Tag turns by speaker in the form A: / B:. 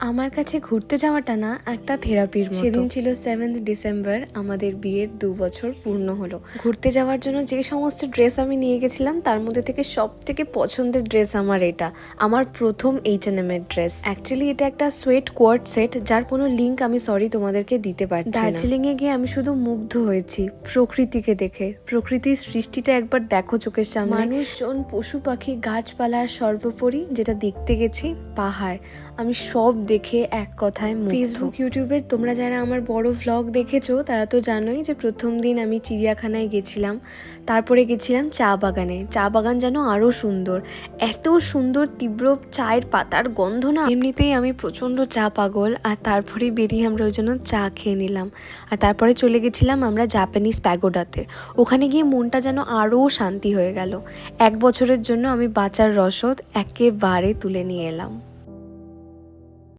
A: আমার কাছে ঘুরতে যাওয়াটা না একটা থেরাপির মতো। সেদিন ছিল সেভেন্থ ডিসেম্বর আমাদের বিয়ের দু বছর পূর্ণ হলো। ঘুরতে যাওয়ার জন্য যে সমস্ত ড্রেস আমি নিয়ে গেছিলাম তার মধ্যে থেকে সব থেকে পছন্দের ড্রেস আমার এটা। আমার প্রথম এইচ এন এম এর ড্রেস অ্যাকচুয়ালি এটা একটা সোয়েট কোয়ার্ড সেট যার কোনো লিঙ্ক আমি সরি তোমাদেরকে দিতে পারছি দার্জিলিং এ গিয়ে আমি শুধু মুগ্ধ হয়েছি প্রকৃতিকে দেখে। প্রকৃতির সৃষ্টিটা একবার দেখো চোখের সামনে। মানুষজন পশু পাখি গাছপালার সর্বোপরি যেটা দেখতে গেছি পাহাড়। আমি সব দেখে এক কথায় ফেসবুক ইউটিউবে তোমরা যারা আমার বড় ভ্লগ দেখেছ, তারা তো জানোই যে প্রথম দিন আমি চিড়িয়াখানায় গেছিলাম। তারপরে গেছিলাম চা বাগানে। চা বাগান যেন আরও সুন্দর। এত সুন্দর, তীব্র চায়ের পাতার গন্ধ না। এমনিতেই আমি প্রচণ্ড চা পাগল, আর তারপরে বেরিয়ে আমরা ওই জন্য চা খেয়ে নিলাম। আর তারপরে চলে গেছিলাম আমরা জাপানিজ প্যাগোডাতে ওখানে গিয়ে মনটা যেন আরও শান্তি হয়ে গেল। এক বছরের জন্য আমি বাঁচার রসদ একেবারে তুলে নিয়ে এলাম।